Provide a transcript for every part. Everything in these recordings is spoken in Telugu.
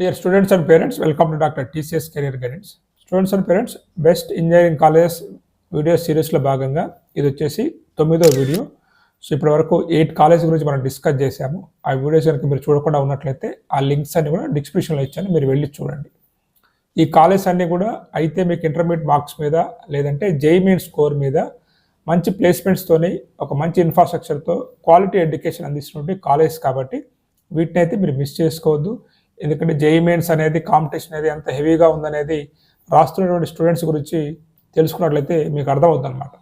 Dear students and parents welcome to doctor TCS career guidance students and parents best engineering colleges video సిరీస్లో భాగంగా ఇది వచ్చేసి తొమ్మిదో వీడియో సో ఇప్పటి వరకు ఎయిట్ కాలేజ్ గురించి మనం డిస్కస్ చేశాము. ఆ వీడియోస్ కనుక మీరు చూడకుండా ఉన్నట్లయితే ఆ లింక్స్ అన్ని కూడా డిస్క్రిప్షన్లో ఇచ్చాను. మీరు వెళ్ళి చూడండి. ఈ కాలేజ్ అన్నీ కూడా అయితే మీకు ఇంటర్మీడియట్ మార్క్స్ మీద లేదంటే జైమీన్ స్కోర్ మీద మంచి ప్లేస్మెంట్స్తోని ఒక మంచి ఇన్ఫ్రాస్ట్రక్చర్తో క్వాలిటీ ఎడ్యుకేషన్ అందిస్తున్నటువంటి కాలేజ్ కాబట్టి వీటిని అయితే మీరు మిస్ చేసుకోవద్దు. ఎందుకంటే జేఈ మెయిన్స్ అనేది కాంపిటీషన్ అనేది ఎంత హెవీగా ఉందనేది రాస్తున్నటువంటి స్టూడెంట్స్ గురించి తెలుసుకున్నట్లయితే మీకు అర్థమవుతుంది అనమాట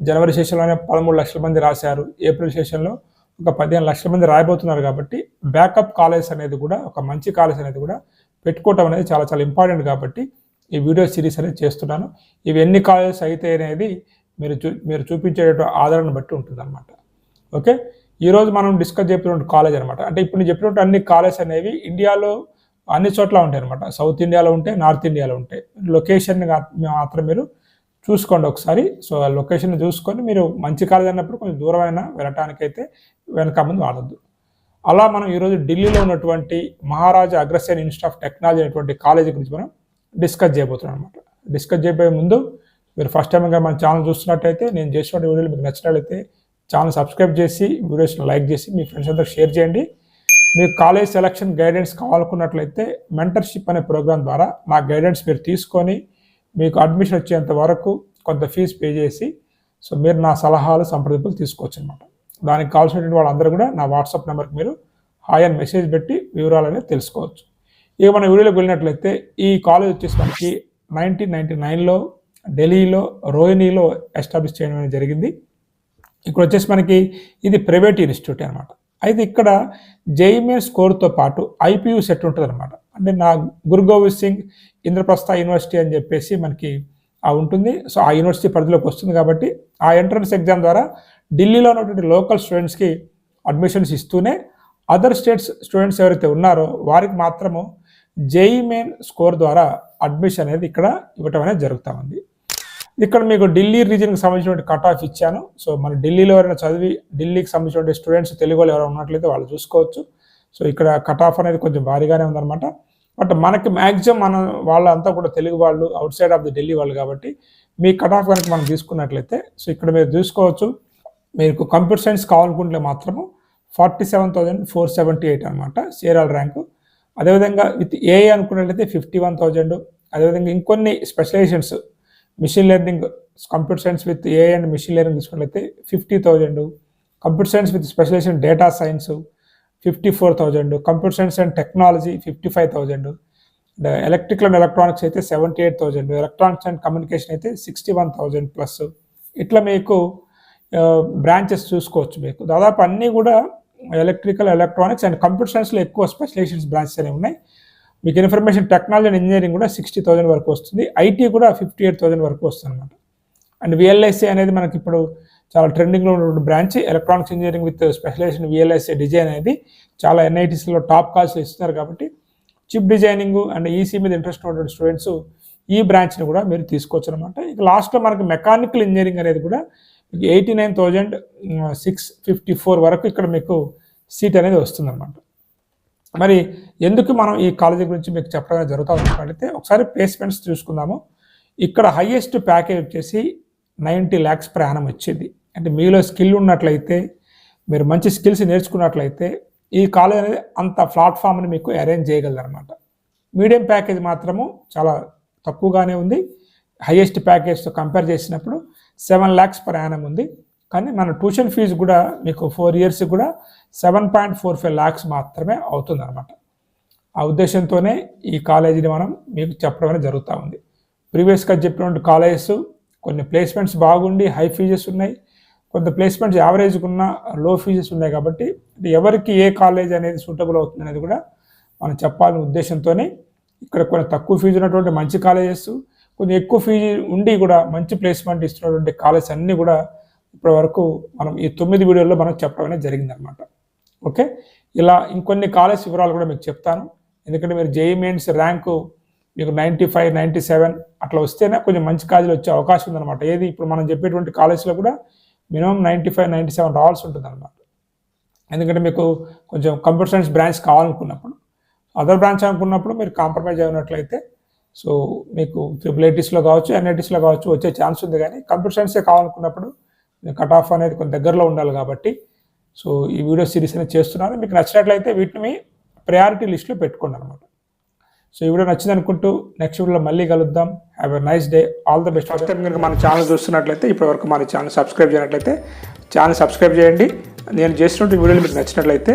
జనవరి సెషన్లోనే పదమూడు లక్షల మంది రాశారు. ఏప్రిల్ సెషన్లో ఒక పదిహేను లక్షల మంది రాయబోతున్నారు కాబట్టి బ్యాకప్ కాలేజ్ అనేది కూడా ఒక మంచి కాలేజ్ అనేది కూడా పెట్టుకోవటం అనేది చాలా చాలా ఇంపార్టెంట్ కాబట్టి ఈ వీడియో సిరీస్ అనేది చేస్తున్నాను. ఇవి ఎన్ని కాలేజెస్ అయితే అనేది మీరు చూ మీరు చూపించేట ఆధారాన్ని బట్టి ఉంటుందన్నమాట. ఓకే? ఈరోజు మనం డిస్కస్ చెప్పినటువంటి కాలేజ్ అనమాట అంటే ఇప్పుడు నేను చెప్పినట్టు అన్ని కాలేజ్ అనేవి ఇండియాలో అన్ని చోట్ల ఉంటాయి అనమాట సౌత్ ఇండియాలో ఉంటాయి నార్త్ ఇండియాలో ఉంటాయి. లొకేషన్ మాత్రం మీరు చూసుకోండి ఒకసారి. సో ఆ లొకేషన్ చూసుకొని మీరు మంచి కాలేజ్ అన్నప్పుడు కొంచెం దూరమైన వెళ్ళటానికైతే వెనక ముందు వాడద్దు. అలా మనం ఈరోజు ఢిల్లీలో ఉన్నటువంటి Maharaja Agrasen institute of technology అనేటువంటి కాలేజీ గురించి మనం డిస్కస్ చేయబోతున్నాం అనమాట డిస్కస్ చేయబోయే ముందు మీరు ఫస్ట్ టైం మన ఛానల్ చూస్తున్నట్టయితే నేను చేసిన వీడియోలు మీకు నచ్చినట్లయితే ఛానల్ సబ్స్క్రైబ్ చేసి వీడియోస్ని లైక్ చేసి మీ ఫ్రెండ్స్ అందరికి షేర్ చేయండి. మీకు కాలేజ్ సెలక్షన్ గైడెన్స్ కావాలనుకున్నట్లయితే మెంటర్షిప్ అనే ప్రోగ్రామ్ ద్వారా నా గైడెన్స్ మీరు తీసుకొని మీకు అడ్మిషన్ వచ్చేంత వరకు కొంత ఫీజు పే చేసి సో మీరు నా సలహాలు సంప్రదింపులు తీసుకోవచ్చు అనమాట దానికి కావాల్సినటువంటి వాళ్ళందరూ కూడా నా వాట్సాప్ నెంబర్కి మీరు హాయ్ అని మెసేజ్ పెట్టి వివరాలు అనేది తెలుసుకోవచ్చు. ఇక మన వీడియోలోకి వెళ్ళినట్లయితే ఈ కాలేజ్ వచ్చేసి మనకి నైన్టీన్ నైన్టీ నైన్లో ఢిల్లీలో రోహిణిలో ఎస్టాబ్లిష్ చేయడం అనేది జరిగింది. ఇక్కడ వచ్చేసి మనకి ఇది ప్రైవేట్ ఇన్స్టిట్యూట్ అనమాట అయితే ఇక్కడ జేఈమెన్ స్కోర్తో పాటు ఐపీయూ సెట్ ఉంటుంది అనమాట అంటే నా గురు గోవింద్ సింగ్ ఇంద్రప్రస్థ యూనివర్సిటీ అని చెప్పేసి మనకి ఆ ఉంటుంది. సో ఆ యూనివర్సిటీ పరిధిలోకి వస్తుంది కాబట్టి ఆ ఎంట్రన్స్ ఎగ్జామ్ ద్వారా ఢిల్లీలో ఉన్నటువంటి లోకల్ స్టూడెంట్స్కి అడ్మిషన్స్ ఇస్తూనే అదర్ స్టేట్స్ స్టూడెంట్స్ ఎవరైతే ఉన్నారో వారికి మాత్రము జేఈ మెయిన్ స్కోర్ ద్వారా అడ్మిషన్ అనేది ఇక్కడ ఇవ్వటం అనేది జరుగుతూ ఉంది. ఇక్కడ మీకు ఢిల్లీ రీజన్కి సంబంధించిన కట్ ఆఫ్ ఇచ్చాను. సో మన ఢిల్లీలో ఎవరైనా చదివి ఢిల్లీకి సంబంధించిన స్టూడెంట్స్ తెలుగు వాళ్ళు ఎవరైనా ఉన్నట్లయితే వాళ్ళు చూసుకోవచ్చు. సో ఇక్కడ కట్ ఆఫ్ అనేది కొంచెం భారీగానే ఉందన్నమాట. బట్ మనకి మ్యాక్సిమం మన వాళ్ళంతా కూడా తెలుగు వాళ్ళు outside of the Delhi వాళ్ళు కాబట్టి మీ కట్ ఆఫ్ కనుక మనం తీసుకున్నట్లయితే సో ఇక్కడ మీరు చూసుకోవచ్చు. మీకు కంప్యూటర్ సైన్స్ కావాలనుకుంటే మాత్రము forty seven thousand four seventy eight అనమాట సీరియల్ ర్యాంకు అదేవిధంగా విత్ ఏఐ అనుకున్నట్లయితే ఫిఫ్టీ వన్ థౌజండ్ అదేవిధంగా ఇంకొన్ని specialisations machine learning computer science with A and machine learning తీసుకున్నట్లయితే fifty thousand computer science with specialisation data science fifty four thousand computer science and technology fifty five thousand electrical and electronics అయితే seventy eight thousand electronics and communication అయితే సిక్స్టీ వన్ థౌజండ్ ప్లస్ ఇట్లా మీకు బ్రాంచెస్ చూసుకోవచ్చు మీకు. దాదాపు అన్నీ కూడా ఎలక్ట్రికల్ ఎలక్ట్రానిక్స్ అండ్ కంప్యూటర్ సైన్స్లో ఎక్కువ స్పెషలైజేషన్స్ బ్రాంచెస్ అనేవి ఉన్నాయి. మీకు ఇన్ఫర్మేషన్ టెక్నాలజీ అండ్ ఇంజనీరింగ్ కూడా సిక్స్టీ థౌసండ్ వరకు వస్తుంది. ఐటీ కూడా ఫిఫ్టీ ఎయిట్ థౌసండ్ వరకు వస్తుంది అనమాట అండ్ విఎల్ఐసి అనేది మనకి ఇప్పుడు చాలా ట్రెండింగ్లో ఉన్న branch electronics engineering with specialisation VLSI design అనేది చాలా ఎన్ఐటీస్లో టాప్ కాల్స్ ఇస్తున్నారు కాబట్టి చిప్ డిజైనింగ్ అండ్ ఈసీ మీద ఇంట్రెస్ట్ ఉన్నటువంటి స్టూడెంట్స్ ఈ బ్రాంచ్ని కూడా మీరు తీసుకోవచ్చు అనమాట ఇక లాస్ట్లో మనకి మెకానికల్ ఇంజనీరింగ్ అనేది కూడా మీకు eighty nine thousand six fifty four వరకు ఇక్కడ మీకు సీట్ అనేది వస్తుందన్నమాట. మరి ఎందుకు మనం ఈ కాలేజీ గురించి మీకు చెప్పడం ఉన్నట్లయితే ఒకసారి ప్లేస్మెంట్స్ చూసుకుందాము. ఇక్కడ హయ్యెస్ట్ ప్యాకేజ్ వచ్చేసి నైంటీ ల్యాక్స్ ప్రయాణం వచ్చింది. అంటే మీలో స్కిల్ ఉన్నట్లయితే మీరు మంచి స్కిల్స్ నేర్చుకున్నట్లయితే ఈ కాలేజ్ అనేది అంత ప్లాట్ఫామ్ని మీకు అరేంజ్ చేయగలరు అనమాట మీడియం ప్యాకేజ్ మాత్రము చాలా తక్కువగానే ఉంది. హయ్యెస్ట్ ప్యాకేజ్తో కంపేర్ చేసినప్పుడు సెవెన్ ల్యాక్స్ ప్రయాణం ఉంది. కానీ మన ట్యూషన్ ఫీజు కూడా మీకు ఫోర్ ఇయర్స్ కూడా seven point four five lakhs మాత్రమే అవుతుందన్నమాట. ఆ ఉద్దేశంతోనే ఈ కాలేజీని మనం మీకు చెప్పడం జరుగుతూ ఉంది. ప్రీవియస్గా చెప్పినటువంటి కాలేజెస్ కొన్ని ప్లేస్మెంట్స్ బాగుండి హై ఫీజెస్ ఉన్నాయి. కొంత ప్లేస్మెంట్స్ యావరేజ్గా ఉన్న లో ఫీజెస్ ఉన్నాయి కాబట్టి ఎవరికి ఏ కాలేజ్ అనేది సూటబుల్ అవుతుంది అనేది కూడా మనం చెప్పాలనే ఉద్దేశంతోనే ఇక్కడ కొన్ని తక్కువ ఫీజు ఉన్నటువంటి మంచి కాలేజెస్ కొంచెం ఎక్కువ ఫీజు ఉండి కూడా మంచి ప్లేస్మెంట్ ఇస్తున్నటువంటి కాలేజ్ అన్నీ కూడా ఇప్పటి వరకు మనం ఈ తొమ్మిది వీడియోల్లో మనం చెప్పడం అనేది జరిగిందనమాట ఓకే? ఇలా ఇంకొన్ని కాలేజ్ వివరాలు కూడా మీకు చెప్తాను. ఎందుకంటే మీరు జేఈ మెయిన్స్ ర్యాంకు మీకు నైంటీ ఫైవ్ నైంటీ సెవెన్ అట్లా వస్తేనే కొంచెం మంచి కాలేజీలు వచ్చే అవకాశం ఉందన్నమాట. ఏది ఇప్పుడు మనం చెప్పేటువంటి కాలేజ్లో కూడా minimum ninety five ninety seven రావాల్సి ఉంటుంది అనమాట ఎందుకంటే మీకు కొంచెం కంప్యూటర్ సైన్స్ బ్రాంచ్ కావాలనుకున్నప్పుడు అదర్ బ్రాంచ్ అనుకున్నప్పుడు మీరు కాంప్రమైజ్ అయినట్లయితే సో మీకు ట్రిపుల్ ఐటీస్లో కావచ్చు ఎన్ఐటీస్లో కావచ్చు వచ్చే ఛాన్స్ ఉంది. కానీ కంప్యూటర్ సైన్సే కావాలనుకున్నప్పుడు కట్ ఆఫ్ అనేది కొంచెం దగ్గరలో ఉండాలి కాబట్టి సో ఈ వీడియో సిరీస్ అనేది చేస్తున్నాను. మీకు నచ్చినట్లయితే వీటిని ప్రయారిటీ లిస్ట్లో పెట్టుకోండి అనమాట సో ఈ వీడియో నచ్చింది అనుకుంటూ నెక్స్ట్ వీడియోలో మళ్ళీ కలుద్దాం. Have a nice day all the best first time కనుక మన ఛానల్ చూస్తున్నట్లయితే ఇప్పటివరకు మన ఛానల్ సబ్స్క్రైబ్ చేయనట్లయితే ఛానల్ సబ్స్క్రైబ్ చేయండి. నేను చేస్తున్న వీడియోలు మీకు నచ్చినట్లయితే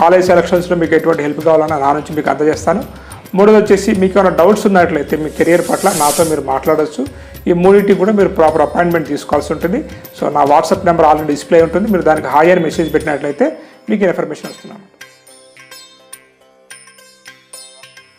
కాలేజ్ సెలక్షన్స్లో మీకు ఎటువంటి హెల్ప్ కావాలన్నా నా నుంచి మీకు అందజేస్తాను. మూడోది వచ్చేసి మీకు ఏమైనా డౌట్స్ ఉన్నట్లయితే మీ కెరియర్ పట్ల నాతో మీరు మాట్లాడవచ్చు ఈ మూడింటికి కూడా మీరు ప్రాపర్ అపాయింట్మెంట్ తీసుకోవాల్సి ఉంటుంది. సో నా వాట్సాప్ నెంబర్ ఆల్రెడీ డిస్ప్లే ఉంటుంది. మీరు దానికి హాయర్ మెసేజ్ పెట్టినట్లయితే మీకు ఇన్ఫర్మేషన్ వస్తున్నాను